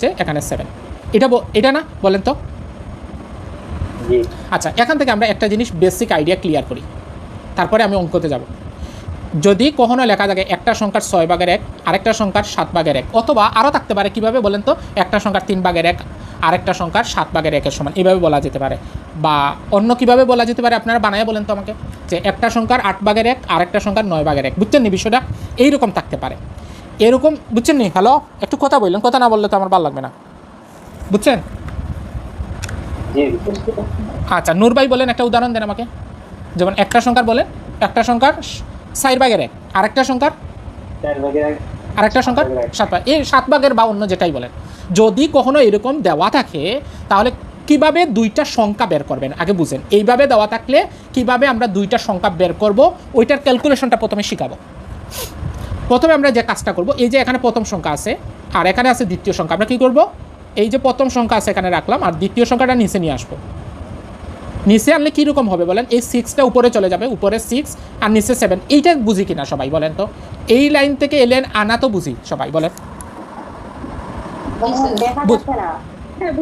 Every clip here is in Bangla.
হচ্ছে এখানে সেভেন এটা এটা না বলেন তো। আচ্ছা এখান থেকে আমরা একটা জিনিস বেসিক আইডিয়া ক্লিয়ার করি। তারপরে আমি অঙ্কতে যাব। যদি কখনো লেখা থাকে একটা সংখ্যার ছয় ভাগের এক আরেকটা সংখ্যার সাত ভাগের এক অথবা আরও থাকতে পারে কীভাবে বলেন তো? একটা সংখ্যার তিন ভাগের এক আরেকটা সংখ্যার সাত ভাগের একের সমান এইভাবে বলা যেতে পারে। বা অন্য কীভাবে বলা যেতে পারে আপনারা বানায় বলেন তো আমাকে। যে একটা সংখ্যার আট ভাগের এক আরেকটা সংখ্যার নয় ভাগের এক বুঝছেন নি বিষয়টা? এইরকম থাকতে পারে। এরকম বুঝছেন নি? হ্যালো একটু কথা বললেন কথা না বললে তো আমার ভালো লাগবে না। বুঝছেন? আচ্ছা নূর ভাই বলেন একটা উদাহরণ দেন আমাকে। যেমন একটা সংখ্যার বলেন একটা সংখ্যার সাইড ভাগের এক আরেকটা সংখ্যার? আরেকটা সংখ্যার? সাত ভাগ। এই সাত ভাগের বা অন্য যেটাই বলেন যদি কখনো এরকম দেওয়া থাকে তাহলে কীভাবে দুইটা সংখ্যা বের করবেন? আগে বুঝেন এইভাবে দেওয়া থাকলে কীভাবে আমরা দুইটা সংখ্যা বের করব? ওইটার ক্যালকুলেশনটা প্রথমে শিখাবো। প্রথমে আমরা যে কাজটা করব এই যে এখানে প্রথম সংখ্যা আছে আর এখানে আছে দ্বিতীয় সংখ্যা আমরা কী করব? এই যে প্রথম সংখ্যা আছে এখানে রাখলাম আর দ্বিতীয় সংখ্যাটা নিচে নিয়ে আসব। নিচে আনলে কীরকম হবে বলেন? এই সিক্সটা উপরে চলে যাবে উপরে সিক্স আর নিচে সেভেন এইটা বুঝি কিনা সবাই বলেন তো? এই লাইন থেকে এলেন আনা তো বুঝি সবাই বলেন। হ্যাঁ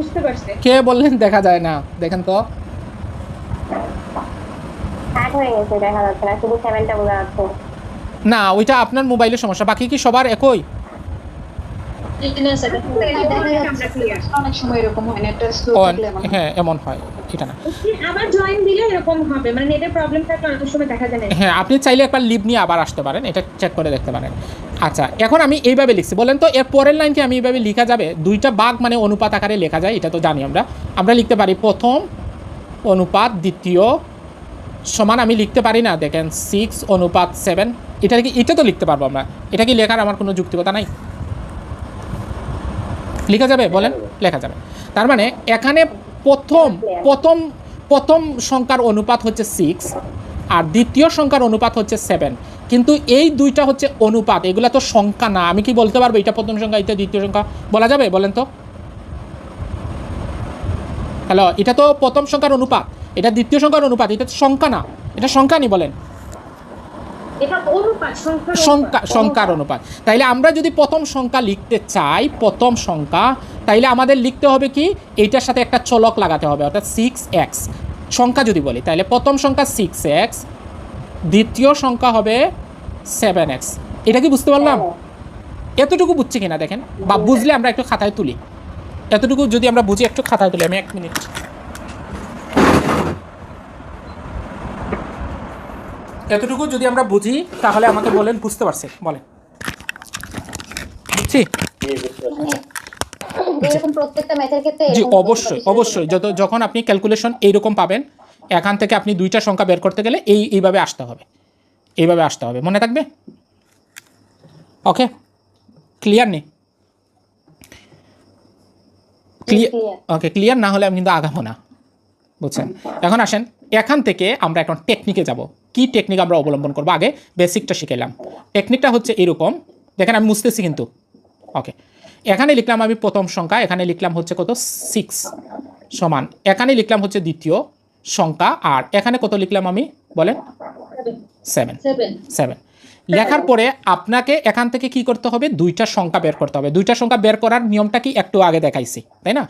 কে বললেন দেখা যায় না? দেখেন তো। দেখা যাচ্ছে না শুধু সেভেনটা বোঝা যাচ্ছে। না ওইটা আপনার মোবাইলের সমস্যা। বাকি কি সবার একই? আমরা clear। অনেক সময় এরকম হয় এমন হয়। এমন এটা না। আবার জয়েন দিলে এরকম হবে মানে নেটের প্রবলেম থাকলে অনেক সময় দেখা যায় না হ্যাঁ আপনি চাইলে একবার লিভ নিয়ে আবার আসতে পারেন এটা চেক করে দেখতে পারেন। আচ্ছা এখন আমি এইভাবে লিখছি বলেন তো এর পরের লাইনকে আমি এইভাবে লেখা যাবে? দুইটা বাঘ মানে অনুপাত আকারে লেখা যায় এটা তো জানি আমরা। আমরা লিখতে পারি প্রথম অনুপাত দ্বিতীয় সমান আমি লিখতে পারি না দেখেন সিক্স অনুপাত সেভেন এটা কি এটা তো লিখতে পারব আমরা। এটা কি লেখার আমার কোনো যুক্তিকতা নাই? লেখা যাবে? বলেন। লেখা যাবে। তার মানে এখানে প্রথম প্রথম প্রথম সংখ্যার অনুপাত হচ্ছে সিক্স আর দ্বিতীয় সংখ্যার অনুপাত হচ্ছে সেভেন কিন্তু এই দুইটা হচ্ছে অনুপাত। এগুলা তো সংখ্যা না। আমি কি বলতে পারব এটা প্রথম সংখ্যা, এটা দ্বিতীয় সংখ্যা? বলা যাবে? বলেন তো। হ্যালো এটা তো প্রথম সংখ্যার অনুপাত। এটা দ্বিতীয় সংখ্যার অনুপাত। এটা সংখ্যা না। এটা সংখ্যা নি বলেন। সংখ্যা। সংখ্যার অনুপাত। তাইলে আমরা যদি প্রথম সংখ্যা লিখতে চাই প্রথম সংখ্যা তাইলে আমাদের লিখতে হবে কি? এইটার সাথে একটা চলক লাগাতে হবে অর্থাৎ সিক্স এক্স সংখ্যা যদি বলি তাহলে প্রথম সংখ্যা সিক্স এক্স দ্বিতীয় সংখ্যা হবে সেভেন এক্স এটা কি বুঝতে পারলাম? এতটুকু বুঝছি কিনা দেখেন? বা বুঝলে আমরা একটু খাতায় তুলি। এতটুকু যদি আমরা বুঝি একটু খাতায় তুলি আমি এক মিনিট। এতটুকু যদি আমরা বুঝি তাহলে আমাকে বলেন বুঝতে পারছি। বলেন। বুঝছি? জি অবশ্যই অবশ্যই। যত যখন আপনি ক্যালকুলেশন এইরকম পাবেন এখান থেকে আপনি দুইটা সংখ্যা বের করতে গেলে এই এইভাবে আসতে হবে। এইভাবে আসতে হবে। মনে থাকবে? ওকে। ক্লিয়ার নেই ক্লিয়ার ওকে ক্লিয়ার না হলে আমি কিন্তু আগাবো না। বুঝছেন? এখন আসেন। এখান থেকে আমরা এখন টেকনিকে যাব। কি টেকনিক আমরা অবলম্বন করব? আগে বেসিকটা শিখেলাম টেকনিকটা হচ্ছে এরকম। দেখেন আমি মুছতেছি কিন্তু। ওকে এখানে লিখলাম আমি প্রথম সংখ্যা এখানে লিখলাম হচ্ছে কত? সিক্স সমান। এখানে লিখলাম হচ্ছে দ্বিতীয় সংখ্যা আর এখানে কত লিখলাম আমি? বলেন? সেভেন সেভেন লেখার পরে আপনাকে এখান থেকে কি করতে হবে? দুইটা সংখ্যা বের করতে হবে। দুইটা সংখ্যা বের করার নিয়মটা কি একটু আগে দেখাইছি তাই না?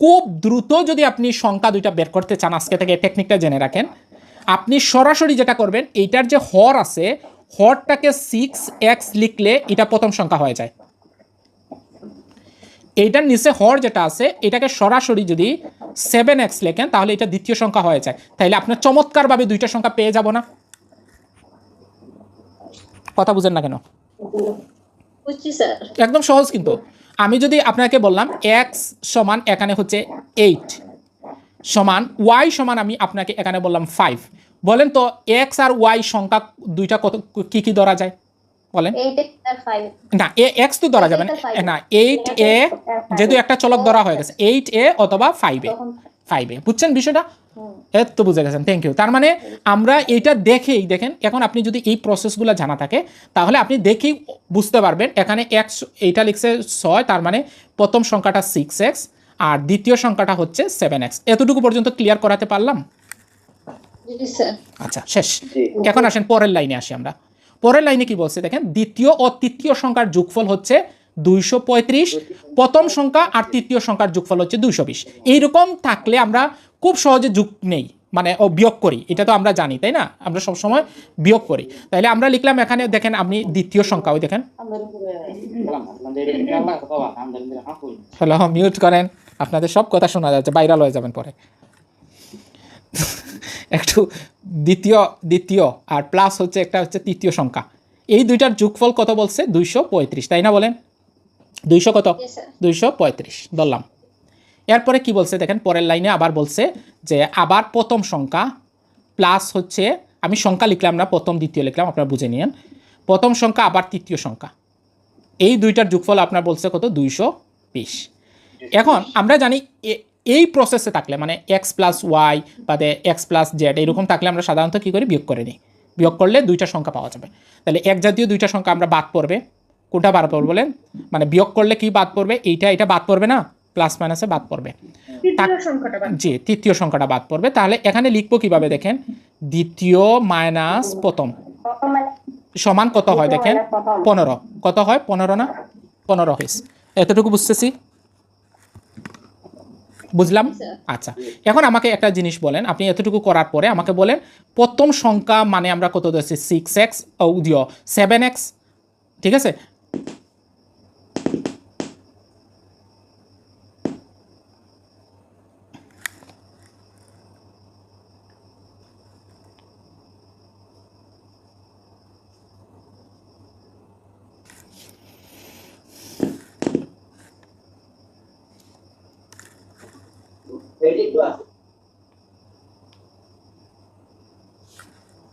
খুব দ্রুত যদি আপনি সংখ্যা দুইটা বের করতে চান আজকে থেকে টেকনিকটা জেনে রাখেন আপনি সরাসরি যেটা করবেন এইটার যে হর আছে হরটাকে সিক্স এক্স লিখলে এটা প্রথম সংখ্যা হয়ে যায়। এইটার নিচে হর যেটা আছে এটাকে সরাসরি যদি সেভেন এক্স লেখেন তাহলে এটা দ্বিতীয় সংখ্যা হয়ে যায়। তাহলে আপনার চমৎকারভাবে দুইটা সংখ্যা পেয়ে যাব না। কথা বুঝেন না কেন? একদম সহজ কিন্তু। আমি যদি আপনাকে বললাম এক্স সমান এখানে হচ্ছে এইট সমান ওয়াই সমান আমি আপনাকে এখানে বললাম ফাইভ বলেন তো এক্স আর ওয়াই সংখ্যা দুইটা কত কি কি ধরা যায়? বলেন। না এ এক্স তো ধরা যাবে না। এইট এ যেহেতু একটা চলক ধরা হয়ে গেছে এইট এ অথবা ফাইভ এ। ফাইভ বুঝছেন বিষয়টা? এর তো বুঝে গেছেন থ্যাংক ইউ তার মানে আমরা এইটা দেখেই দেখেন এখন আপনি যদি এই প্রসেসগুলো জানা থাকে তাহলে আপনি দেখেই বুঝতে পারবেন এখানে এক্স এইটা লিখছে ছয় তার মানে প্রথম সংখ্যাটা সিক্স এক্স আর দ্বিতীয় সংখ্যাটা হচ্ছে সেভেন এক্স এতটুকু পর্যন্ত ক্লিয়ার করাতে পারলাম? আচ্ছা শেষ। এখন আসেন পরের লাইনে আসি আমরা। পরের লাইনে কি বলছে দেখেন দ্বিতীয় ও তৃতীয় সংখ্যার যোগফল হচ্ছে দুইশো পঁয়ত্রিশ, প্রথম সংখ্যা আর তৃতীয় সংখ্যার যোগফল হচ্ছে দুইশো বিশ। এইরকম থাকলে আমরা খুব সহজে যোগ নেই মানে ও বিয়োগ করি। এটা তো আমরা জানি, তাই না? আমরা সবসময় বিয়োগ করি। তাইলে আমরা লিখলাম এখানে, দেখেন, আপনি দ্বিতীয় সংখ্যা, ওই দেখেন। হ্যালো মিউট করেন। আপনাদের সব কথা শোনা যাচ্ছে ভাইরাল হয়ে যাবেন পরে। একটু দ্বিতীয় দ্বিতীয় আর প্লাস হচ্ছে একটা হচ্ছে তৃতীয় সংখ্যা। এই দুইটার যোগফল কত বলছে? দুইশো পঁয়ত্রিশ, তাই না বলেন? দুইশো কত? দুইশো পঁয়ত্রিশ। ধরলাম। এরপরে কি বলছে দেখেন পরের লাইনে আবার বলছে যে আবার প্রথম সংখ্যা প্লাস হচ্ছে আমি সংখ্যা লিখলাম না প্রথম দ্বিতীয় লিখলাম আপনারা বুঝে নিন প্রথম সংখ্যা আবার তৃতীয় সংখ্যা। এই দুইটার যোগফল আপনার বলছে কত? দুইশো বিশ। এখন আমরা জানি এই প্রসেসে থাকলে মানে এক্স প্লাস ওয়াই বাদে এক্স প্লাস জেড এইরকম থাকলে আমরা সাধারণত কী করি? বিয়োগ করে নিই। বিয়োগ করলে দুইটা সংখ্যা পাওয়া যাবে। তাহলে এক জাতীয় দুইটা সংখ্যা আমরা বাদ পড়বে। কোনটা বাদ পড়বে বলেন? মানে বিয়োগ করলে কি বাদ পড়বে? এইটা এটা বাদ পড়বে না? প্লাস মাইনাসে বাদ পড়বে। তৃতীয় সংখ্যাটা বাদ। জি তৃতীয় সংখ্যাটা বাদ পড়বে। তাহলে এখানে লিখব কীভাবে দেখেন? দ্বিতীয় মাইনাস প্রথম। মানে সমান কত হয় দেখেন? পনেরো। কত হয়? পনেরো না? পনেরো হয়েছে। এতটুকু বুঝতেছি? বুঝলাম? আচ্ছা। এখন আমাকে একটা জিনিস বলেন। আপনি এতটুকু করার পরে আমাকে বলেন প্রথম সংখ্যা মানে আমরা কত দিয়েছি সিক্স এক্স ও দিও সেভেন এক্স ঠিক আছে?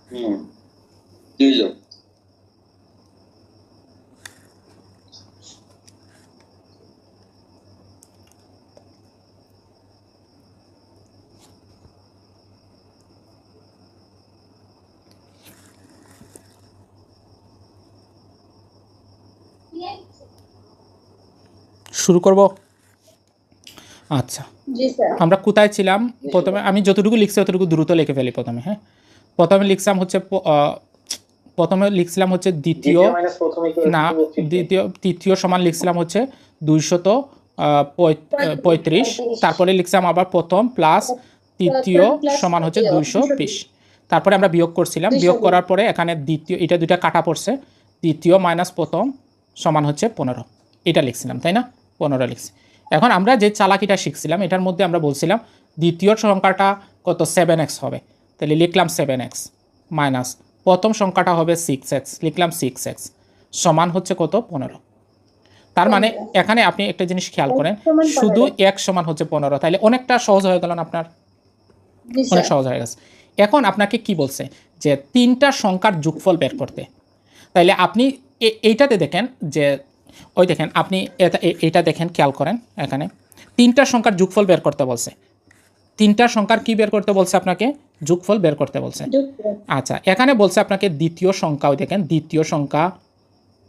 হুম দিল শুরু করব? আচ্ছা। জি স্যার। আমরা কোথায় ছিলাম? প্রথমে আমি যতটুকু লিখছি ততটুকু দ্রুত লিখে ফেলি প্রথমে হ্যাঁ? প্রথমে লিখছিলাম হচ্ছে প্রথমে লিখছিলাম হচ্ছে দ্বিতীয় না দ্বিতীয় তৃতীয় সমান লিখছিলাম হচ্ছে দুইশত পঁয়ত্রিশ। তারপরে লিখছিলাম আবার প্রথম প্লাস তৃতীয় সমান হচ্ছে দুইশো বিশ। তারপরে আমরা বিয়োগ করছিলাম। বিয়োগ করার পরে এখানে দ্বিতীয় এটা দুইটা কাটা পড়ছে। দ্বিতীয় মাইনাস প্রথম সমান হচ্ছে পনেরো। এটা লিখছিলাম তাই না? পনেরো লিখছি। এখন আমরা যে চালাকিটা শিখছিলাম এটার মধ্যে আমরা বলছিলাম দ্বিতীয় সংখ্যাটা কত? সেভেন এক্স হবে। তাহলে লিখলাম সেভেন এক্স মাইনাস প্রথম সংখ্যাটা হবে সিক্স এক্স লিখলাম সিক্স এক্স সমান হচ্ছে কত? পনেরো। তার মানে এখানে আপনি একটা জিনিস খেয়াল করেন শুধু এক সমান হচ্ছে পনেরো। তাহলে অনেকটা সহজ হয়ে গেল না আপনার? অনেক সহজ হয়ে গেছে। এখন আপনাকে কি বলছে? যে তিনটা সংখ্যার যোগফল বের করতে। তাইলে আপনি এইটাতে দেখেন যে ওই দেখেন আপনি এটা দেখেন খেয়াল করেন এখানে। তিনটা সংখ্যার যুগফল বের করতে বলছে। তিনটা সংখ্যার কি বের করতে বলছে আপনাকে? যোগফল বের করতে বলছে। আচ্ছা এখানে বলছে আপনাকে দ্বিতীয় সংখ্যা ওই দেখেন দ্বিতীয় সংখ্যা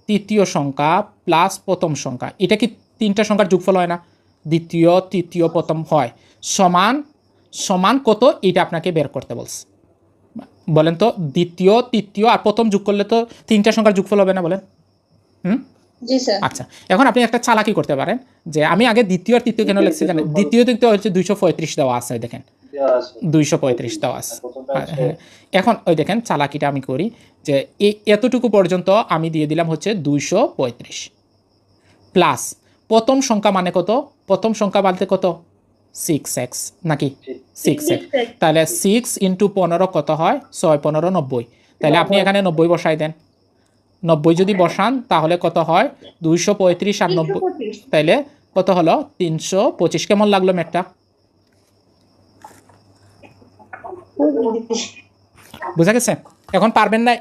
তৃতীয় সংখ্যা প্লাস প্রথম সংখ্যা। এটা কি তিনটা সংখ্যার যোগফল হয় না? দ্বিতীয় তৃতীয় প্রথম হয়। সমান সমান কত? এটা আপনাকে বের করতে বলছে। বলেন তো দ্বিতীয় তৃতীয় আর প্রথম যোগ করলে তো তিনটা সংখ্যার যোগফল হবে না বলেন। হুম? আচ্ছা এখন আপনি একটা চালাকি করতে পারেন যে আমি আগে দ্বিতীয় আর তৃতীয় কেন লিখছি জানেন? দ্বিতীয় তৃতীয় হচ্ছে দুইশো পঁয়ত্রিশ দেওয়া আছে দেখেন। দুইশো পঁয়ত্রিশ দেওয়া আছে। প্রথমটা হচ্ছে হ্যাঁ। এখন ওই দেখেন চালাকিটা আমি করি যে এই এতটুকু পর্যন্ত আমি দিয়ে দিলাম হচ্ছে দুইশো পঁয়ত্রিশ। প্লাস প্রথম সংখ্যা মানে কত? প্রথম সংখ্যা বলতে কত? সিক্স এক্স নাকি? সিক্স এক্স তাহলে সিক্স ইন্টু পনেরো কত হয়? ছয় পনেরো নব্বই। তাহলে আপনি এখানে নব্বই বসাই দেন। নব্বই যদি বসান তাহলে কত হয়? দুইশো পঁয়ত্রিশ আর নব্বই তাইলে কত হলো? তিনশো পঁচিশ। কেমন লাগল মেটটা বুঝা গেছে? এখন পারবেন না